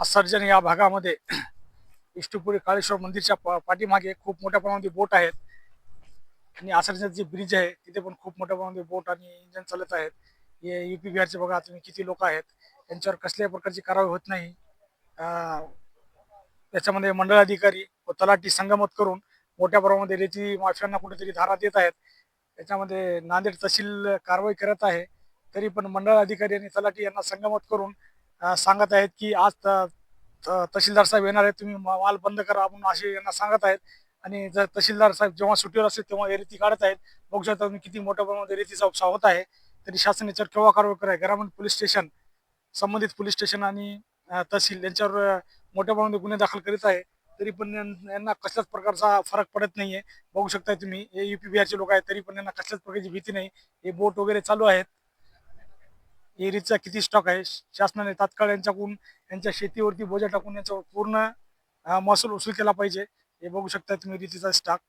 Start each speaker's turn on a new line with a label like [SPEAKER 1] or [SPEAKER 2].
[SPEAKER 1] असर्जन या भागामध्ये इष्टपुरी काळेश्वर मंदिरच्या पा- पाठीमागे खूप मोठ्या प्रमाणामध्ये बोट आहेत. आणि आसर्जन जे ब्रिज आहे तिथे पण खूप मोठ्या प्रमाणामध्ये बोट आणि इंजन चालत आहेत. हे युपी बिहारचे बघा तुम्ही किती लोक आहेत. त्यांच्यावर कसल्याही प्रकारची कारवाई होत नाही. त्याच्यामध्ये मंडळ अधिकारी व तलाठी संगमत करून मोठ्या प्रमाणामध्ये रेती माफियांना कुठेतरी धारा देत आहेत. त्याच्यामध्ये नांदेड तहसील कारवाई करत आहे. तरी पण मंडळ अधिकारी आणि तलाठी यांना संगमत करून सांगत आहेत की आज त- तहसीलदार साहेब येणार आहेत तुम्ही मा- माल बंद करा म्हणून असे यांना सांगत आहेत. आणि जर तहसीलदार साहेब जेव्हा सुट्टीवर असेल तेव्हा रेती काढत आहेत. बघू शकता तुम्ही किती मोठ्या प्रमाणात रेतीचा उपसा होत आहे. तरी शासन याच्यावर केव्हा कारवाई कराय ग्रामीण पोलीस स्टेशन संबंधित पोलीस स्टेशन आणि तहसील यांच्यावर मोठ्या प्रमाणात गुन्हे दाखल करीत आहे. तरी पण यांना कसल्याच प्रकारचा फरक पडत नाहीये. बघू शकता तुम्ही हे युपी बिहारचे लोक आहेत तरी पण यांना कसल्याच प्रकारची भीती नाही. हे बोट वगैरे चालू आहेत. एरीचा किती स्टॉक आहे? शासनाने तात्काळ यांच्याकडून यांच्या शेतीवरती बोजा टाकून यांचा पूर्ण महसूल वसूल केला पाहिजे. हे बघू शकता तुम्ही रीतीचा स्टॉक